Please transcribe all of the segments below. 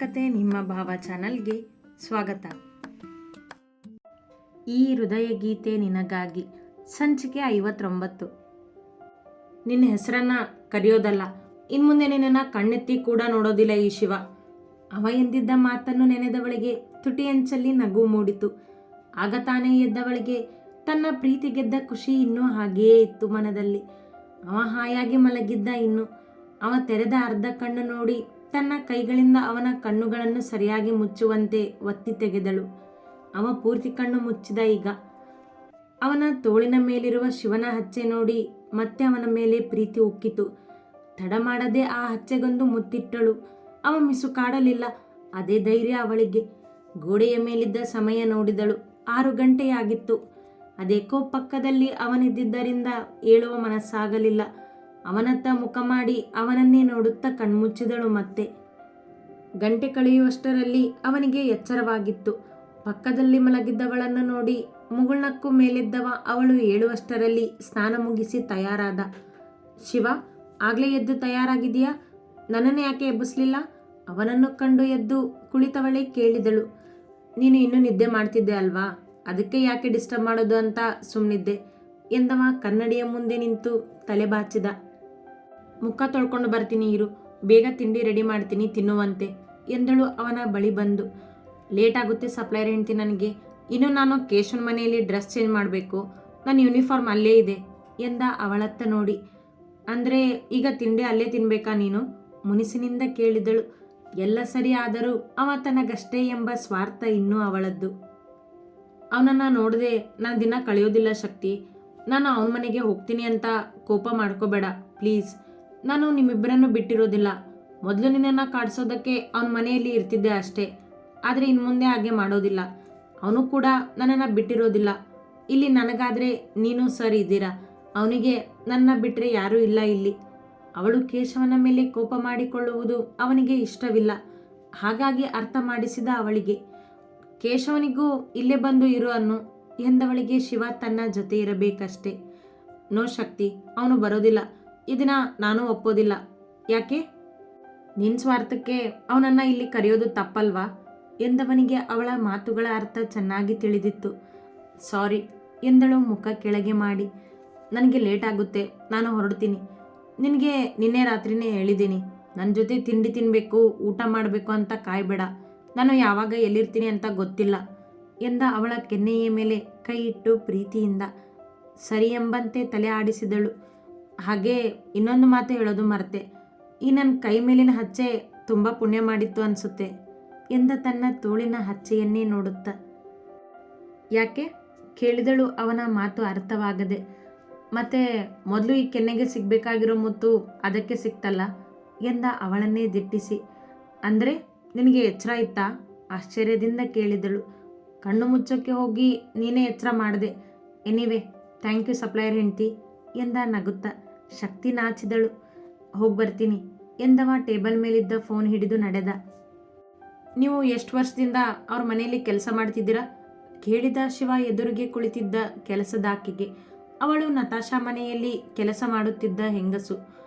ಕತೆ ನಿಮ್ಮ ಭಾವ ಚಾನಲ್ಗೆ ಸ್ವಾಗತ. ಈ ಹೃದಯ ಗೀತೆ ನಿನಗಾಗಿ ಸಂಚಿಕೆ ಐವತ್ತೊಂಬತ್ತು. ನಿನ್ನ ಹೆಸರನ್ನ ಕರೆಯೋದಲ್ಲ, ಇನ್ಮುಂದೆ ನಿನ್ನನ್ನು ಕಣ್ಣೆತ್ತಿ ಕೂಡ ನೋಡೋದಿಲ್ಲ ಈ ಶಿವ. ಅವ ಎಂದಿದ್ದ ಮಾತನ್ನು ನೆನೆದವಳಿಗೆ ತುಟಿಯಂಚಲ್ಲಿ ನಗು ಮೂಡಿತು. ಆಗ ತಾನೇ ಎದ್ದವಳಿಗೆ ತನ್ನ ಪ್ರೀತಿ ಗೆದ್ದ ಖುಷಿ ಇನ್ನೂ ಹಾಗೆಯೇ ಇತ್ತು ಮನದಲ್ಲಿ. ಅವ ಹಾಯಾಗಿ ಮಲಗಿದ್ದ ಇನ್ನು, ಅವ ತೆರೆದ ಅರ್ಧ ಕಣ್ಣು ನೋಡಿ ತನ್ನ ಕೈಗಳಿಂದ ಅವನ ಕಣ್ಣುಗಳನ್ನು ಸರಿಯಾಗಿ ಮುಚ್ಚುವಂತೆ ಒತ್ತಿ ತೆಗೆದಳು. ಅವ ಪೂರ್ತಿ ಕಣ್ಣು ಮುಚ್ಚಿದ ಈಗ. ಅವನ ತೋಳಿನ ಮೇಲಿರುವ ಶಿವನ ಹಚ್ಚೆ ನೋಡಿ ಮತ್ತೆ ಅವನ ಮೇಲೆ ಪ್ರೀತಿ ಉಕ್ಕಿತು. ತಡ ಮಾಡದೆ ಆ ಹಚ್ಚೆಗೊಂದು ಮುತ್ತಿಟ್ಟಳು. ಅವ ಮಿಸುಕಾಡಲಿಲ್ಲ ಅದೇ ಧೈರ್ಯ ಅವಳಿಗೆ. ಗೋಡೆಯ ಮೇಲಿದ್ದ ಸಮಯ ನೋಡಿದಳು. ಆರು ಗಂಟೆಯಾಗಿತ್ತು. ಅದೇಕೋ ಪಕ್ಕದಲ್ಲಿ ಅವನಿದ್ದರಿಂದ ಏಳುವ ಮನಸ್ಸಾಗಲಿಲ್ಲ. ಅವನತ್ತ ಮುಖ ಮಾಡಿ ಅವನನ್ನೇ ನೋಡುತ್ತಾ ಕಣ್ಮುಚ್ಚಿದಳು ಮತ್ತೆ. ಗಂಟೆ ಕಳೆಯುವಷ್ಟರಲ್ಲಿ ಅವನಿಗೆ ಎಚ್ಚರವಾಗಿತ್ತು. ಪಕ್ಕದಲ್ಲಿ ಮಲಗಿದ್ದವಳನ್ನು ನೋಡಿ ಮುಗುಳ್ನಕ್ಕೂ ಮೇಲಿದ್ದವ ಅವಳು ಏಳುವಷ್ಟರಲ್ಲಿ ಸ್ನಾನ ಮುಗಿಸಿ ತಯಾರಾದ. ಶಿವ, ಆಗಲೇ ಎದ್ದು ತಯಾರಾಗಿದೆಯಾ ನನ್ನನ್ನು ಯಾಕೆ ಎಬ್ಬಿಸ್ಲಿಲ್ಲ? ಅವನನ್ನು ಕಂಡು ಎದ್ದು ಕುಳಿತವಳೇ ಕೇಳಿದಳು. ನೀನು ಇನ್ನೂ ನಿದ್ದೆ ಮಾಡ್ತಿದ್ದೆ ಅಲ್ವಾ? ಅದಕ್ಕೆ ಯಾಕೆ ಡಿಸ್ಟರ್ಬ್ ಮಾಡೋದು ಅಂತ ಸುಮ್ಮನಿದ್ದೆ ಎಂದವ ಕನ್ನಡಿಯ ಮುಂದೆ ನಿಂತು ತಲೆ ಬಾಚಿದ. ಮುಖ ತೊಳ್ಕೊಂಡು ಬರ್ತೀನಿ ಇರು. ಬೇಗ ತಿಂಡಿ ರೆಡಿ ಮಾಡ್ತೀನಿ ತಿನ್ನುವಂತೆ. ಎಂದಳು ಅವನ ಬಳಿ ಬಂದು. ಲೇಟ್ ಆಗುತ್ತೆ ಸಪ್ಲೈರ್ ಹೆಂಡ್ತಿ ನನಗೆ. ಇನ್ನು ನಾನು ಕೇಶವನ್ ಮನೆಯಲ್ಲಿ ಡ್ರೆಸ್ ಚೇಂಜ್ ಮಾಡಬೇಕು. ನನ್ನ ಯೂನಿಫಾರ್ಮ್ ಅಲ್ಲೇ ಇದೆ ಎಂದ ಅವಳತ್ತ ನೋಡಿ. ಅಂದರೆ ಈಗ ತಿಂಡಿ ಅಲ್ಲೇ ತಿನ್ಬೇಕಾ ನೀನು? ಮುನಿಸಿನಿಂದ ಕೇಳಿದಳು. ಎಲ್ಲ ಸರಿ ಆದರೂ ಅವ ತನಗಷ್ಟೇ ಎಂಬ ಸ್ವಾರ್ಥ ಇನ್ನೂ ಅವಳದ್ದು. ಅವನನ್ನು ನೋಡದೆ ನಾನು ದಿನ ಕಳೆಯೋದಿಲ್ಲ ಶಕ್ತಿ. ನಾನು ಅವನ ಮನೆಗೆ ಹೋಗ್ತೀನಿ ಅಂತ ಕೋಪ ಮಾಡ್ಕೋಬೇಡ, ಪ್ಲೀಸ್. ನಾನು ನಿಮ್ಮಿಬ್ಬರನ್ನು ಬಿಟ್ಟಿರೋದಿಲ್ಲ. ಮೊದಲು ನಿನ್ನನ್ನು ಕಾಡಿಸೋದಕ್ಕೆ ಅವನ ಮನೆಯಲ್ಲಿ ಇರ್ತಿದ್ದೆ ಅಷ್ಟೇ. ಆದರೆ ಇನ್ನು ಮುಂದೆ ಹಾಗೆ ಮಾಡೋದಿಲ್ಲ. ಅವನು ಕೂಡ ನನ್ನನ್ನು ಬಿಟ್ಟಿರೋದಿಲ್ಲ. ಇಲ್ಲಿ ನನಗಾದರೆ ನೀನು ಸರ್ ಇದ್ದೀರಾ? ಅವನಿಗೆ ನನ್ನ ಬಿಟ್ಟರೆ ಯಾರೂ ಇಲ್ಲ ಇಲ್ಲಿ. ಅವಳು ಕೇಶವನ ಮೇಲೆ ಕೋಪ ಮಾಡಿಕೊಳ್ಳುವುದು ಅವನಿಗೆ ಇಷ್ಟವಿಲ್ಲ. ಹಾಗಾಗಿ ಅರ್ಥ ಮಾಡಿಸಿದ ಅವಳಿಗೆ. ಕೇಶವನಿಗೂ ಇಲ್ಲೇ ಬಂದು ಇರು ಅನ್ನು ಎಂದವಳಿಗೆ ಶಿವ ತನ್ನ ಜೊತೆ ಇರಬೇಕಷ್ಟೇ. ನೋ ಶಕ್ತಿ, ಅವನು ಬರೋದಿಲ್ಲ. ಇದನ್ನ ನಾನು ಒಪ್ಪೋದಿಲ್ಲ. ಯಾಕೆ? ನಿನ್ನ ಸ್ವಾರ್ಥಕ್ಕೆ ಅವನನ್ನು ಇಲ್ಲಿ ಕರೆಯೋದು ತಪ್ಪಲ್ವಾ? ಎಂದವನಿಗೆ ಅವಳ ಮಾತುಗಳ ಅರ್ಥ ಚೆನ್ನಾಗಿ ತಿಳಿದಿತ್ತು. ಸಾರಿ, ಎಂದಳು ಮುಖ ಕೆಳಗೆ ಮಾಡಿ. ನನಗೆ ಲೇಟ್ ಆಗುತ್ತೆ, ನಾನು ಹೊರಡ್ತೀನಿ. ನಿನಗೆ ನಿನ್ನೆ ರಾತ್ರಿನೇ ಹೇಳಿದ್ದೀನಿ. ನನ್ನ ಜೊತೆ ತಿಂಡಿ ತಿನ್ನಬೇಕು ಊಟ ಮಾಡಬೇಕು ಅಂತ ಕಾಯಬೇಡ. ನಾನು ಯಾವಾಗ ಎಲ್ಲಿರ್ತೀನಿ ಅಂತ ಗೊತ್ತಿಲ್ಲ, ಎಂದ ಅವಳ ಕೆನ್ನೆಯ ಮೇಲೆ ಕೈ ಇಟ್ಟು ಪ್ರೀತಿಯಿಂದ ಸರಿ ಎಂಬಂತೆ ತಲೆ ಆಡಿಸಿದಳು. ಹಾಗೆ ಇನ್ನೊಂದು ಮಾತು ಹೇಳೋದು ಮರೆತೆ. ಈ ನನ್ನ ಕೈ ಮೇಲಿನ ಹಚ್ಚೆ ತುಂಬ ಪುಣ್ಯ ಮಾಡಿತ್ತು ಅನಿಸುತ್ತೆ. ಎಂದ ತನ್ನ ತೋಳಿನ ಹಚ್ಚೆಯನ್ನೇ ನೋಡುತ್ತಾ. ಯಾಕೆ? ಕೇಳಿದಳು ಅವನ ಮಾತು ಅರ್ಥವಾಗದೆ. ಮತ್ತೆ ಮೊದಲು ಈ ಕೆನ್ನೆಗೆ ಸಿಗಬೇಕಾಗಿರೋ ಮುತ್ತು ಅದಕ್ಕೆ ಸಿಕ್ತಲ್ಲ? ಎಂದ ಅವಳನ್ನೇ ದಿಟ್ಟಿಸಿ. ಅಂದರೆ ನಿನಗೆ ಎಚ್ಚರ ಇತ್ತಾ? ಆಶ್ಚರ್ಯದಿಂದ ಕೇಳಿದಳು. ಕಣ್ಣು ಮುಚ್ಚೋಕ್ಕೆ ಹೋಗಿ ನೀನೇ ಎಚ್ಚರ ಮಾಡಿದೆ. ಎನಿವೆ ಥ್ಯಾಂಕ್ ಯು ಸಪ್ಲೈಯರ್ ಹೆಂಡ್ತಿ, ಎಂದ ನಗುತ್ತಾ. ಶಕ್ತಿ ನಾಚಿದಳು. ಹೋಗಿ ಬರ್ತೀನಿ ಎಂದವ ಟೇಬಲ್ ಮೇಲಿದ್ದ ಫೋನ್ ಹಿಡಿದು ನಡೆದ. ನೀವು ಎಷ್ಟು ವರ್ಷದಿಂದ ಅವ್ರ ಮನೆಯಲ್ಲಿ ಕೆಲಸ ಮಾಡ್ತಿದ್ದೀರಾ? ಕೇಳಿದ ಶಿವ ಎದುರಿಗೆ ಕುಳಿತಿದ್ದ ಕೆಲಸದಾಕೆಗೆ. ಅವಳು ನತಾಶಾ ಮನೆಯಲ್ಲಿ ಕೆಲಸ ಮಾಡುತ್ತಿದ್ದ ಹೆಂಗಸು.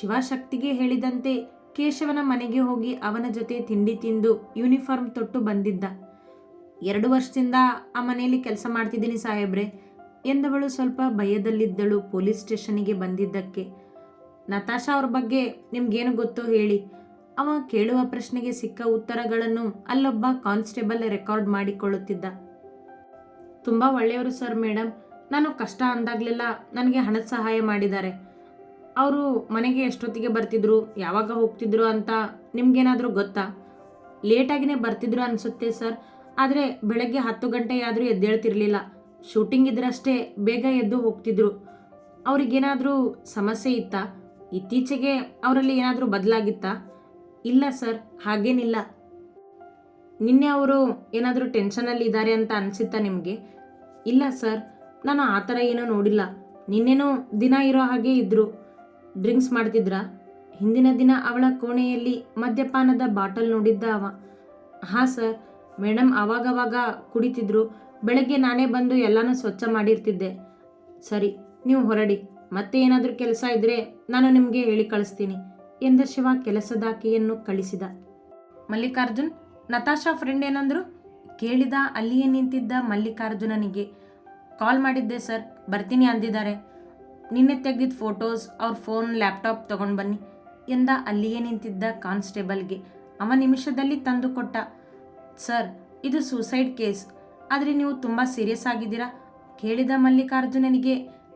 ಶಿವಶಕ್ತಿಗೆ ಹೇಳಿದಂತೆ ಕೇಶವನ ಮನೆಗೆ ಹೋಗಿ ಅವನ ಜೊತೆ ತಿಂಡಿ ತಿಂದು ಯೂನಿಫಾರ್ಮ್ ತೊಟ್ಟು ಬಂದಿದ್ದ. ಎರಡು ವರ್ಷದಿಂದ ಆ ಮನೆಯಲ್ಲಿ ಕೆಲಸ ಮಾಡ್ತಿದ್ದೀನಿ ಸಾಹೇಬ್ರೆ. ಎಂದವಳು ಸ್ವಲ್ಪ ಭಯದಲ್ಲಿದ್ದಳು ಪೊಲೀಸ್ ಸ್ಟೇಷನಿಗೆ ಬಂದಿದ್ದಕ್ಕೆ. ನತಾಶಾ ಅವ್ರ ಬಗ್ಗೆ ನಿಮ್ಗೇನು ಗೊತ್ತು ಹೇಳಿ. ಅವ ಕೇಳುವ ಪ್ರಶ್ನೆಗೆ ಸಿಕ್ಕ ಉತ್ತರಗಳನ್ನು ಅಲ್ಲೊಬ್ಬ ಕಾನ್ಸ್ಟೇಬಲ್ ರೆಕಾರ್ಡ್ ಮಾಡಿಕೊಳ್ಳುತ್ತಿದ್ದ. ತುಂಬ ಒಳ್ಳೆಯವರು ಸರ್ ಮೇಡಮ್ ನಾನು ಕಷ್ಟ ಅಂದಾಗಲೆಲ್ಲ ನನಗೆ ಹಣದ ಸಹಾಯ ಮಾಡಿದ್ದಾರೆ. ಅವರು ಮನೆಗೆ ಎಷ್ಟೊತ್ತಿಗೆ ಬರ್ತಿದ್ರು, ಯಾವಾಗ ಹೋಗ್ತಿದ್ರು ಅಂತ ನಿಮ್ಗೇನಾದರೂ ಗೊತ್ತಾ? ಲೇಟಾಗಿನೇ ಬರ್ತಿದ್ರು ಅನಿಸುತ್ತೆ ಸರ್. ಆದರೆ ಬೆಳಗ್ಗೆ ಹತ್ತು ಗಂಟೆಯಾದರೂ ಎದ್ದೇಳ್ತಿರ್ಲಿಲ್ಲ. ಶೂಟಿಂಗ್ ಇದ್ರಷ್ಟೇ ಬೇಗ ಎದ್ದು ಹೋಗ್ತಿದ್ರು. ಅವ್ರಿಗೇನಾದರೂ ಸಮಸ್ಯೆ ಇತ್ತಾ? ಇತ್ತೀಚೆಗೆ ಅವರಲ್ಲಿ ಏನಾದರೂ ಬದಲಾಗಿತ್ತಾ? ಇಲ್ಲ ಸರ್, ಹಾಗೇನಿಲ್ಲ. ನಿನ್ನೆ ಅವರು ಏನಾದರೂ ಟೆನ್ಷನಲ್ಲಿ ಇದ್ದಾರೆ ಅಂತ ಅನಿಸುತ್ತಾ ನಿಮಗೆ? ಇಲ್ಲ ಸರ್, ನಾನು ಆ ಥರ ಏನೂ ನೋಡಿಲ್ಲ. ನಿನ್ನೆನೂ ದಿನ ಇರೋ ಹಾಗೆ ಇದ್ದರು ಡ್ರಿಂಕ್ಸ್ ಮಾಡ್ತಿದ್ರಾ? ಹಿಂದಿನ ದಿನ ಅವಳ ಕೋಣೆಯಲ್ಲಿ ಮದ್ಯಪಾನದ ಬಾಟಲ್ ನೋಡಿದ್ದ ಅವ. ಹಾಂ ಸರ್, ಮೇಡಮ್ ಅವಾಗವಾಗ ಕುಡಿತಿದ್ರು. ಬೆಳಗ್ಗೆ ನಾನೇ ಬಂದು ಎಲ್ಲನೂ ಸ್ವಚ್ಛ ಮಾಡಿರ್ತಿದ್ದೆ. ಸರಿ, ನೀವು ಹೊರಡಿ. ಮತ್ತೆ ಏನಾದರೂ ಕೆಲಸ ಇದ್ದರೆ ನಾನು ನಿಮಗೆ ಹೇಳಿ ಕಳಿಸ್ತೀನಿ ಎಂದ ಶಿವ ಕೆಲಸದಾಕಿಯನ್ನು ಕಳಿಸಿದ. ಮಲ್ಲಿಕಾರ್ಜುನ್, ನತಾಶಾ ಫ್ರೆಂಡ್ ಏನಂದ್ರು? ಕೇಳಿದ, ಅಲ್ಲಿಯೇ ನಿಂತಿದ್ದ ಮಲ್ಲಿಕಾರ್ಜುನನಿಗೆ. ಕಾಲ್ ಮಾಡಿದ್ದೆ, ಸರ್, ಬರ್ತೀನಿ ಅಂದಿದ್ದಾರೆ. ನಿನ್ನೆ ತೆಗೆದಿದ್ದ ಫೋಟೋಸ್ ಅವ್ರ ಫೋನ್ ಲ್ಯಾಪ್ಟಾಪ್ ತಗೊಂಡು ಬನ್ನಿ ಎಂದ ಅಲ್ಲಿಯೇ ನಿಂತಿದ್ದ ಕಾನ್ಸ್ಟೇಬಲ್ಗೆ. ಅವ ನಿಮಿಷದಲ್ಲಿ ತಂದು ಕೊಟ್ಟ, ಸರ್, ಇದು ಸೂಸೈಡ್ ಕೇಸ್ ಆದರೆ ನೀವು ತುಂಬ ಸೀರಿಯಸ್ ಆಗಿದ್ದೀರಾ? ಕೇಳಿದ ಮಲ್ಲಿಕಾರ್ಜುನನಿಗೆ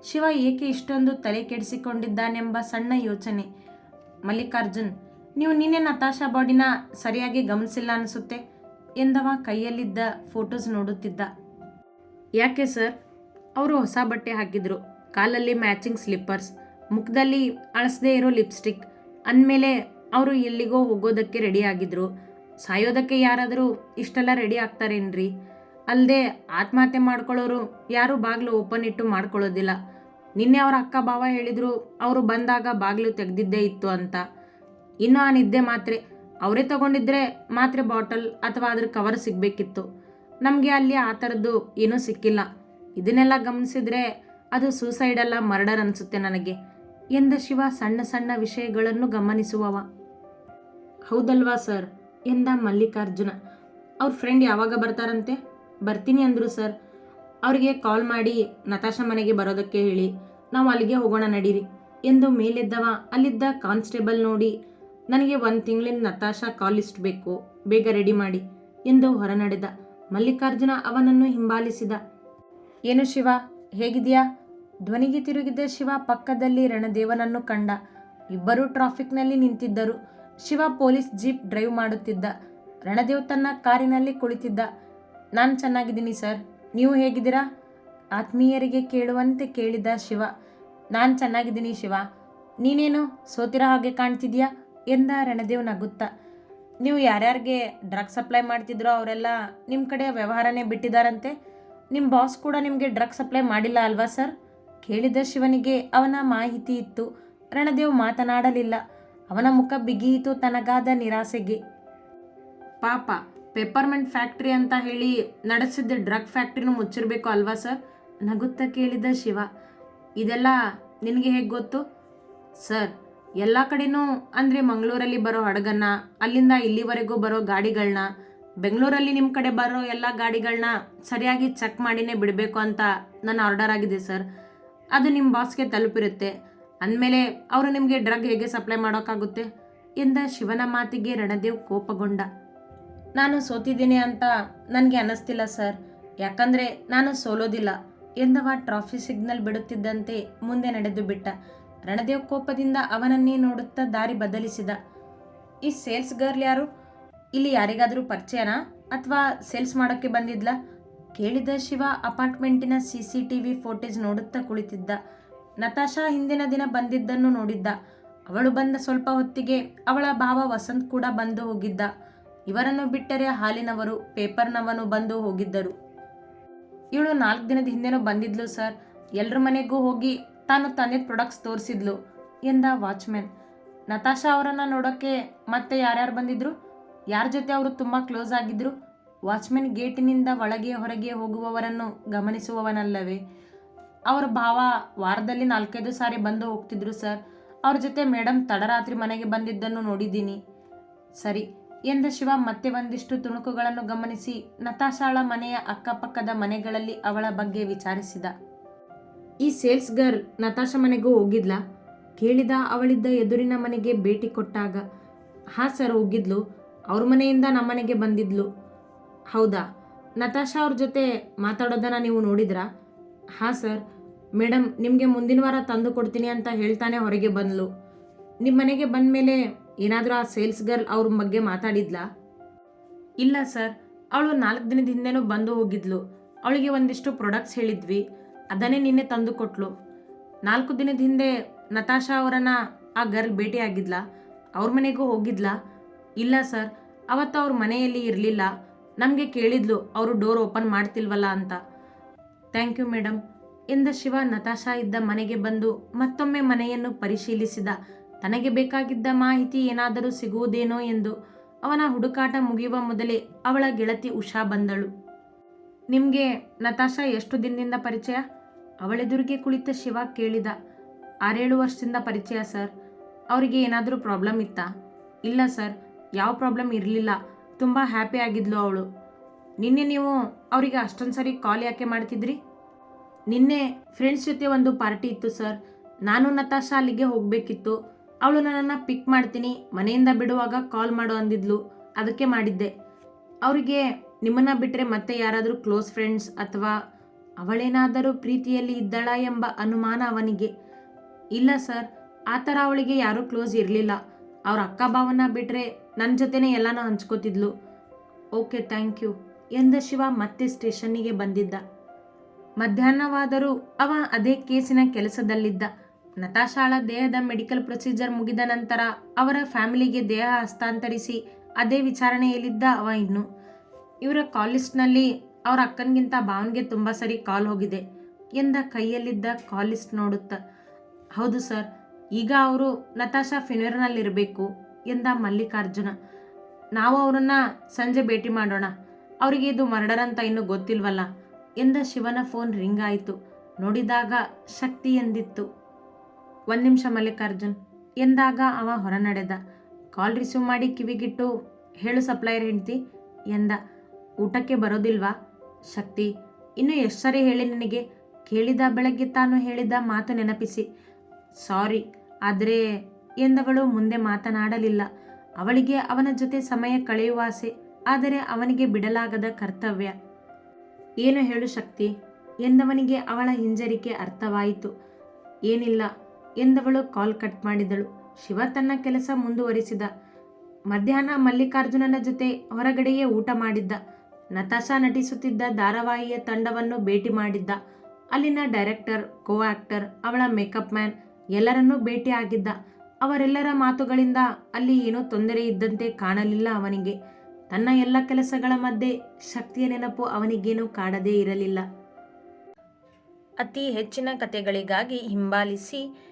ಶಿವ ಏಕೆ ಇಷ್ಟೊಂದು ತಲೆ ಕೆಡಿಸಿಕೊಂಡಿದ್ದಾನೆಂಬ ಸಣ್ಣ ಯೋಚನೆ. ಮಲ್ಲಿಕಾರ್ಜುನ್, ನೀವು ನಿನ್ನೆ ನತಾಶಾ ಬಾಡಿನ ಸರಿಯಾಗಿ ಗಮನಿಸಿಲ್ಲ ಅನಿಸುತ್ತೆ ಎಂದವ ಕೈಯಲ್ಲಿದ್ದ ಫೋಟೋಸ್ ನೋಡುತ್ತಿದ್ದ. ಯಾಕೆ ಸರ್ ಅವರು ಹೊಸ ಬಟ್ಟೆ ಹಾಕಿದ್ರು. ಕಾಲಲ್ಲಿ ಮ್ಯಾಚಿಂಗ್ ಸ್ಲಿಪ್ಪರ್ಸ್ ಮುಖದಲ್ಲಿ ಅಳಿಸದೇ ಇರೋ ಲಿಪ್ಸ್ಟಿಕ್ ಅಂದಮೇಲೆ ಅವರು ಎಲ್ಲಿಗೋ ಹೋಗೋದಕ್ಕೆ ರೆಡಿ ಆಗಿದ್ರು. ಸಾಯೋದಕ್ಕೆ ಯಾರಾದರೂ ಇಷ್ಟೆಲ್ಲ ರೆಡಿ ಆಗ್ತಾರೇನ್ರಿ? ಅಲ್ಲದೆ ಆತ್ಮಹತ್ಯೆ ಮಾಡ್ಕೊಳ್ಳೋರು ಯಾರೂ ಬಾಗಿಲು ಓಪನ್ ಇಟ್ಟು ಮಾಡ್ಕೊಳ್ಳೋದಿಲ್ಲ. ನಿನ್ನೆ ಅವರ ಅಕ್ಕ ಬಾವ ಹೇಳಿದರು, ಅವರು ಬಂದಾಗ ಬಾಗಿಲು ತೆಗೆದಿದ್ದೇ ಇತ್ತು ಅಂತ. ಇನ್ನು ಆ ನಿದ್ದೆ ಮಾತ್ರೆ, ಅವರೇ ತಗೊಂಡಿದ್ರೆ ಮಾತ್ರೆ ಬಾಟಲ್ ಅಥವಾ ಅದ್ರ ಕವರ್ ಸಿಗಬೇಕಿತ್ತು. ನಮಗೆ ಅಲ್ಲಿ ಆ ಥರದ್ದು ಏನೂ ಸಿಕ್ಕಿಲ್ಲ. ಇದನ್ನೆಲ್ಲ ಗಮನಿಸಿದ್ರೆ ಅದು ಸೂಸೈಡ್ ಅಲ್ಲ ಮರ್ಡರ್ ಅನಿಸುತ್ತೆ ನನಗೆ ಎಂದ ಶಿವ ಸಣ್ಣ ಸಣ್ಣ ವಿಷಯಗಳನ್ನು ಗಮನಿಸುವವ. ಹೌದಲ್ವಾ ಸರ್? ಎಂದ ಮಲ್ಲಿಕಾರ್ಜುನ. ಅವ್ರ ಫ್ರೆಂಡ್ ಯಾವಾಗ ಬರ್ತಾರಂತೆ? ಬರ್ತೀನಿ ಅಂದರು ಸರ್ ಅವರಿಗೆ ಕಾಲ್ ಮಾಡಿ ನತಾಶ ಮನೆಗೆ ಬರೋದಕ್ಕೆ ಹೇಳಿ, ನಾವು ಅಲ್ಲಿಗೆ ಹೋಗೋಣ ನಡೀರಿ. ಎಂದು ಮೇಲೆದ್ದವ ಅಲ್ಲಿದ್ದ ಕಾನ್ಸ್ಟೇಬಲ್ ನೋಡಿ, ನನಗೆ ಒಂದು ತಿಂಗಳಿನ ನತಾಶ ಕಾಲ್ ಲಿಸ್ಟ್ ಬೇಕು, ಬೇಗ ರೆಡಿ ಮಾಡಿ. ಎಂದು ಹೊರನಡೆದ. ಮಲ್ಲಿಕಾರ್ಜುನ ಅವನನ್ನು ಹಿಂಬಾಲಿಸಿದ. ಏನು ಶಿವ ಹೇಗಿದೆಯಾ ಧ್ವನಿಗೆ ತಿರುಗಿದ ಶಿವ ಪಕ್ಕದಲ್ಲಿ ರಣದೇವನನ್ನು ಕಂಡ. ಇಬ್ಬರೂ ಟ್ರಾಫಿಕ್ನಲ್ಲಿ ನಿಂತಿದ್ದರು. ಶಿವ ಪೊಲೀಸ್ ಜೀಪ್ ಡ್ರೈವ್ ಮಾಡುತ್ತಿದ್ದ. ರಣದೇವ್ ತನ್ನ ಕಾರಿನಲ್ಲಿ ಕುಳಿತಿದ್ದ. ನಾನು ಚೆನ್ನಾಗಿದ್ದೀನಿ ಸರ್. ನೀವು ಹೇಗಿದ್ದೀರಾ? ಆತ್ಮೀಯರಿಗೆ ಕೇಳುವಂತೆ ಕೇಳಿದ ಶಿವ, ನಾನು ಚೆನ್ನಾಗಿದ್ದೀನಿ ಶಿವ. ನೀನೇನು ಸೋತಿರೋ ಹಾಗೆ ಕಾಣ್ತಿದ್ಯಾ? ಎಂದ ರಣದೇವ್ ನಗುತ್ತಾ. ನೀವು ಯಾರ್ಯಾರಿಗೆ ಡ್ರಗ್ ಸಪ್ಲೈ ಮಾಡ್ತಿದ್ರೋ ಅವರೆಲ್ಲ ನಿಮ್ಮ ಕಡೆ ವ್ಯವಹಾರನೇ ಬಿಟ್ಟಿದ್ದಾರಂತೆ ನಿಮ್ಮ ಬಾಸ್ ಕೂಡ ನಿಮಗೆ ಡ್ರಗ್ ಸಪ್ಲೈ ಮಾಡಿಲ್ಲ ಅಲ್ವಾ ಸರ್? ಕೇಳಿದ ಶಿವನಿಗೆ ಅವನ ಮಾಹಿತಿ ಇತ್ತು. ರಣದೇವ್ ಮಾತನಾಡಲಿಲ್ಲ. ಅವನ ಮುಖ ಬಿಗಿಯಿತು ತನಗಾದ ನಿರಾಸೆಗೆ. ಪಾಪ ಪೆಪ್ಪರ್ಮೆಂಟ್ ಫ್ಯಾಕ್ಟ್ರಿ ಅಂತ ಹೇಳಿ ನಡೆಸಿದ್ದ. ಡ್ರಗ್ ಫ್ಯಾಕ್ಟ್ರಿನೂ ಮುಚ್ಚಿರಬೇಕು ಅಲ್ವಾ ಸರ್? ನಗುತ್ತಾ ಕೇಳಿದ ಶಿವ. ಇದೆಲ್ಲ ನಿನಗೆ ಹೇಗೆ ಗೊತ್ತು? ಸರ್, ಎಲ್ಲ ಕಡೆನೂ ಅಂದರೆ ಮಂಗಳೂರಲ್ಲಿ ಬರೋ ಹಡಗನ್ನ, ಅಲ್ಲಿಂದ ಇಲ್ಲಿವರೆಗೂ ಬರೋ ಗಾಡಿಗಳನ್ನ ಬೆಂಗಳೂರಲ್ಲಿ ನಿಮ್ಮ ಕಡೆ ಬರೋ ಎಲ್ಲ ಗಾಡಿಗಳನ್ನ ಸರಿಯಾಗಿ ಚೆಕ್ ಮಾಡಿನೇ ಬಿಡಬೇಕು ಅಂತ ನನ್ನ ಆರ್ಡರ್ ಆಗಿದೆ ಸರ್. ಅದು ನಿಮ್ಮ ಬಾಸ್ಗೆ ತಲುಪಿರುತ್ತೆ. ಅಂದಮೇಲೆ ಅವರು ನಿಮಗೆ ಡ್ರಗ್ ಹೇಗೆ ಸಪ್ಲೈ ಮಾಡೋಕ್ಕಾಗುತ್ತೆ? ಎಂದ ಶಿವನ ಮಾತಿಗೆ ರಣದೇವ್ ಕೋಪಗೊಂಡ. ನಾನು ಸೋತಿದ್ದೀನಿ ಅಂತ ನನಗೆ ಅನ್ನಿಸ್ತಿಲ್ಲ ಸರ್. ಯಾಕಂದರೆ ನಾನು ಸೋಲೋದಿಲ್ಲ. ಎಂದವ ಟ್ರಾಫಿ ಸಿಗ್ನಲ್ ಬಿಡುತ್ತಿದ್ದಂತೆ ಮುಂದೆ ನಡೆದು ಬಿಟ್ಟ. ರಣದೇವ್ ಕೋಪದಿಂದ ಅವನನ್ನೇ ನೋಡುತ್ತಾ ದಾರಿ ಬದಲಿಸಿದ. ಈ ಸೇಲ್ಸ್ ಗರ್ಲ್ ಯಾರು? ಇಲ್ಲಿ ಯಾರಿಗಾದರೂ ಪರಿಚಯನಾ? ಅಥವಾ ಸೇಲ್ಸ್ ಮಾಡೋಕ್ಕೆ ಬಂದಿದ್ಲ? ಕೇಳಿದ Shiva ಅಪಾರ್ಟ್ಮೆಂಟಿನ C C T V footage ನೋಡುತ್ತಾ ಕುಳಿತಿದ್ದ. ನತಾಶಾ ಹಿಂದಿನ ದಿನ ಬಂದಿದ್ದನ್ನು ನೋಡಿದ್ದ. ಅವಳು ಬಂದ ಸ್ವಲ್ಪ ಹೊತ್ತಿಗೆ ಅವಳ ಭಾವ ವಸಂತ್ ಕೂಡ ಬಂದು ಹೋಗಿದ್ದ. ಇವರನ್ನು ಬಿಟ್ಟರೆ ಹಾಲಿನವರು, ಪೇಪರ್ನವನು ಬಂದು ಹೋಗಿದ್ದರು. ಇವಳು ನಾಲ್ಕು ದಿನದ ಹಿಂದೆನೂ ಬಂದಿದ್ಲು ಸರ್. ಎಲ್ಲರ ಮನೆಗೂ ಹೋಗಿ ತಾನು ತಂದಿದ್ದ ಪ್ರಾಡಕ್ಟ್ಸ್ ತೋರಿಸಿದ್ಲು ಎಂದ ವಾಚ್ಮ್ಯಾನ್. ನತಾಶಾ ಅವರನ್ನು ನೋಡೋಕ್ಕೆ ಮತ್ತೆ ಯಾರ್ಯಾರು ಬಂದಿದ್ರು? ಯಾರ ಜೊತೆ ಅವರು ತುಂಬ ಕ್ಲೋಸ್ ಆಗಿದ್ರು? ವಾಚ್ಮ್ಯಾನ್ ಗೇಟಿನಿಂದ ಒಳಗೆ ಹೊರಗೆ ಹೋಗುವವರನ್ನು ಗಮನಿಸುವವನಲ್ಲವೇ? ಅವರ ಭಾವ ವಾರದಲ್ಲಿ ನಾಲ್ಕೈದು ಸಾರಿ ಬಂದು ಹೋಗ್ತಿದ್ರು ಸರ್. ಅವ್ರ ಜೊತೆ ಮೇಡಮ್ ತಡರಾತ್ರಿ ಮನೆಗೆ ಬಂದಿದ್ದನ್ನು ನೋಡಿದ್ದೀನಿ. ಸರಿ ಎಂದ ಶಿವ ಮತ್ತೆ ಒಂದಿಷ್ಟು ತುಣುಕುಗಳನ್ನು ಗಮನಿಸಿ ನತಾಶಾಳ ಮನೆಯ ಅಕ್ಕಪಕ್ಕದ ಮನೆಗಳಲ್ಲಿ ಅವಳ ಬಗ್ಗೆ ವಿಚಾರಿಸಿದ. ಈ ಸೇಲ್ಸ್ ಗರ್ಲ್ ನತಾಶ ಮನೆಗೂ ಹೋಗಿದ್ಲಾ? ಕೇಳಿದ ಅವಳಿದ್ದ ಎದುರಿನ ಮನೆಗೆ ಭೇಟಿ ಕೊಟ್ಟಾಗ, ಹಾ ಸರ್ ಹೋಗಿದ್ಲು, ಅವ್ರ ಮನೆಯಿಂದ ನಮ್ಮನೆಗೆ ಬಂದಿದ್ಲು. ಹೌದಾ? ನತಾಶಾ ಅವ್ರ ಜೊತೆ ಮಾತಾಡೋದನ್ನ ನೀವು ನೋಡಿದ್ರಾ? ಹಾಂ ಸರ್ ಮೇಡಮ್ ನಿಮಗೆ ಮುಂದಿನ ವಾರ ತಂದು ಕೊಡ್ತೀನಿ ಅಂತ ಹೇಳ್ತಾನೆ ಹೊರಗೆ ಬಂದ್ಲು. ನಿಮ್ಮ ಮನೆಗೆ ಬಂದ ಮೇಲೆ ಏನಾದರೂ ಆ ಸೇಲ್ಸ್ ಗರ್ಲ್ ಅವ್ರ ಬಗ್ಗೆ ಮಾತಾಡಿದ್ಲಾ? ಇಲ್ಲ ಸರ್ ಅವಳು ನಾಲ್ಕು ದಿನದ ಹಿಂದೆನೂ ಬಂದು ಹೋಗಿದ್ಲು. ಅವಳಿಗೆ ಒಂದಿಷ್ಟು ಪ್ರಾಡಕ್ಟ್ಸ್ ಹೇಳಿದ್ವಿ. ಅದನ್ನೇ ನಿನ್ನೆ ತಂದು ಕೊಟ್ಲು. ನಾಲ್ಕು ದಿನದ ಹಿಂದೆ ನತಾಶಾ ಅವರನ್ನ ಆ ಗರ್ಲ್ ಭೇಟಿ ಆಗಿದ್ಲಾ? ಅವ್ರ ಮನೆಗೂ ಹೋಗಿದ್ಲಾ? ಇಲ್ಲ ಸರ್ ಅವತ್ತು ಅವ್ರ ಮನೆಯಲ್ಲಿ ಇರಲಿಲ್ಲ. ನಮಗೆ ಕೇಳಿದ್ಲು, ಅವರು ಡೋರ್ ಓಪನ್ ಮಾಡ್ತಿಲ್ವಲ್ಲ ಅಂತ. ಥ್ಯಾಂಕ್ ಯು ಮೇಡಮ್ ಎಂದ ಶಿವ ನತಾಶಾ ಇದ್ದ ಮನೆಗೆ ಬಂದು ಮತ್ತೊಮ್ಮೆ ಮನೆಯನ್ನು ಪರಿಶೀಲಿಸಿದ. ತನಗೆ ಬೇಕಾಗಿದ್ದ ಮಾಹಿತಿ ಏನಾದರೂ ಸಿಗುವುದೇನೋ ಎಂದು ಅವನ ಹುಡುಕಾಟ ಮುಗಿಯುವ ಮೊದಲೇ ಅವಳ ಗೆಳತಿ ಉಷಾ ಬಂದಳು. ನಿಮಗೆ ನತಾಶಾ ಎಷ್ಟು ದಿನದಿಂದ ಪರಿಚಯ? ಅವಳೆದುರಿಗೆ ಕುಳಿತ ಶಿವ ಕೇಳಿದ. ಆರೇಳು ವರ್ಷದಿಂದ ಪರಿಚಯ, ಸರ್. ಅವರಿಗೆ ಏನಾದರೂ ಪ್ರಾಬ್ಲಮ್ ಇತ್ತಾ? ಇಲ್ಲ, ಸರ್. ಯಾವ ಪ್ರಾಬ್ಲಮ್ ಇರಲಿಲ್ಲ. ತುಂಬ ಹ್ಯಾಪಿ ಆಗಿದ್ಲು ಅವಳು. ನಿನ್ನೆ ನೀವು ಅವರಿಗೆ ಅಷ್ಟೊಂದು ಸರಿ ಕಾಲ್ ಯಾಕೆ ಮಾಡ್ತಿದ್ರಿ? ನಿನ್ನೆ ಫ್ರೆಂಡ್ಸ್ ಜೊತೆ ಒಂದು ಪಾರ್ಟಿ ಇತ್ತು, ಸರ್. ನಾನು ನತಾಶಾ ಅಲ್ಲಿಗೆ ಹೋಗಬೇಕಿತ್ತು. ಅವಳು ನನ್ನನ್ನು ಪಿಕ್ ಮಾಡ್ತೀನಿ, ಮನೆಯಿಂದ ಬಿಡುವಾಗ ಕಾಲ್ ಮಾಡು ಅಂದಿದ್ಲು. ಅದಕ್ಕೆ ಮಾಡಿದ್ದೆ. ಅವರಿಗೆ ನಿಮ್ಮನ್ನು ಬಿಟ್ಟರೆ ಮತ್ತೆ ಯಾರಾದರೂ ಕ್ಲೋಸ್ ಫ್ರೆಂಡ್ಸ್ ಅಥವಾ ಅವಳೇನಾದರೂ ಪ್ರೀತಿಯಲ್ಲಿ ಇದ್ದಾಳ ಎಂಬ ಅನುಮಾನ ಅವನಿಗೆ. ಇಲ್ಲ ಸರ್ ಆ ಥರ ಅವಳಿಗೆ ಯಾರೂ ಕ್ಲೋಸ್ ಇರಲಿಲ್ಲ. ಅವ್ರ ಅಕ್ಕ ಭಾವನ ಬಿಟ್ಟರೆ ನನ್ನ ಜೊತೆನೇ ಎಲ್ಲನೂ ಹಂಚ್ಕೋತಿದ್ಲು. ಓಕೆ ಥ್ಯಾಂಕ್ ಯು ಎಂದ ಶಿವ ಮತ್ತೆ ಸ್ಟೇಷನ್ನಿಗೆ ಬಂದಿದ್ದ. ಮಧ್ಯಾಹ್ನವಾದರೂ ಅವ ಅದೇ ಕೇಸಿನ ಕೆಲಸದಲ್ಲಿದ್ದ. ನತಾಶಾಳ ದೇಹದ ಮೆಡಿಕಲ್ ಪ್ರೊಸೀಜರ್ ಮುಗಿದ ನಂತರ ಅವರ ಫ್ಯಾಮಿಲಿಗೆ ದೇಹ ಹಸ್ತಾಂತರಿಸಿ ಅದೇ ವಿಚಾರಣೆಯಲ್ಲಿದ್ದ ಅವ ಇನ್ನು. ಇವರ ಕಾಲಿಸ್ಟ್ನಲ್ಲಿ ಅವರ ಅಕ್ಕನಿಗಿಂತ ಭಾವನ್ಗೆ ತುಂಬ ಸರಿ ಕಾಲ್ ಹೋಗಿದೆ ಎಂದ ಕೈಯಲ್ಲಿದ್ದ ಕಾಲಿಸ್ಟ್ ನೋಡುತ್ತಾ. ಹೌದು ಸರ್, ಈಗ ಅವರು ನತಾಶಾ ಫಿನರ್ನಲ್ಲಿರಬೇಕು ಎಂದ ಮಲ್ಲಿಕಾರ್ಜುನ. ನಾವು ಅವರನ್ನ ಸಂಜೆ ಭೇಟಿ ಮಾಡೋಣ. ಅವರಿಗೆ ಇದು ಮರ್ಡರ್ ಅಂತ ಇನ್ನೂ ಗೊತ್ತಿಲ್ವಲ್ಲ ಎಂದ ಶಿವನ ಫೋನ್ ರಿಂಗ್ ಆಯಿತು. ನೋಡಿದಾಗ ಶಕ್ತಿ ಎಂದಿತ್ತು. ಒಂದು ನಿಮಿಷ ಮಲ್ಲಿಕಾರ್ಜುನ್. ಎಂದಾಗ ಅವ ಹೊರ ನಡೆದ ಕಾಲ್ ರಿಸೀವ್ ಮಾಡಿ ಕಿವಿಗಿಟ್ಟು, ಹೇಳು ಸಪ್ಲೈಯರ್ ಹೆಂಡ್ತಿ, ಎಂದ. ಊಟಕ್ಕೆ ಬರೋದಿಲ್ವಾ? ಶಕ್ತಿ, ಇನ್ನು ಎಷ್ಟು ಸರಿ ಹೇಳಿ ನಿನಗೆ? ಕೇಳಿದ ಬೆಳಗ್ಗೆ ತಾನು ಹೇಳಿದ ಮಾತು ನೆನಪಿಸಿ. ಸಾರಿ, ಆದರೆ, ಎಂದವಳು ಮುಂದೆ ಮಾತನಾಡಲಿಲ್ಲ. ಅವಳಿಗೆ ಅವನ ಜೊತೆ ಸಮಯ ಕಳೆಯುವ ಆಸೆ, ಆದರೆ ಅವನಿಗೆ ಬಿಡಲಾಗದ ಕರ್ತವ್ಯ. ಏನು ಹೇಳು ಶಕ್ತಿ, ಎಂದವನಿಗೆ ಅವಳ ಹಿಂಜರಿಕೆ ಅರ್ಥವಾಯಿತು. ಏನಿಲ್ಲ ಎಂದವಳು ಕಾಲ್ ಕಟ್ ಮಾಡಿದಳು. ಶಿವ ತನ್ನ ಕೆಲಸ ಮುಂದುವರಿಸಿದ. ಮಧ್ಯಾಹ್ನ ಮಲ್ಲಿಕಾರ್ಜುನನ ಜೊತೆ ಹೊರಗಡೆಯೇ ಊಟ ಮಾಡಿದ್ದ. ನತಾಶಾ ನಟಿಸುತ್ತಿದ್ದ ಧಾರಾವಾಹಿಯ ತಂಡವನ್ನು ಭೇಟಿ ಮಾಡಿದ್ದ. ಅಲ್ಲಿನ ಡೈರೆಕ್ಟರ್ ಕೋ ಆಕ್ಟರ್ ಅವಳ ಮೇಕಪ್ ಮ್ಯಾನ್ ಎಲ್ಲರನ್ನೂ ಭೇಟಿ ಆಗಿದ್ದ. ಅವರೆಲ್ಲರ ಮಾತುಗಳಿಂದ ಅಲ್ಲಿ ಏನೂ ತೊಂದರೆ ಇದ್ದಂತೆ ಕಾಣಲಿಲ್ಲ ಅವನಿಗೆ. ತನ್ನ ಎಲ್ಲ ಕೆಲಸಗಳ ಮಧ್ಯೆ ಶಕ್ತಿಯ ನೆನಪು ಅವನಿಗೇನೂ ಕಾಡದೇ ಇರಲಿಲ್ಲ. ಅತಿ ಹೆಚ್ಚಿನ ಕಥೆಗಳಿಗಾಗಿ ಹಿಂಬಾಲಿಸಿ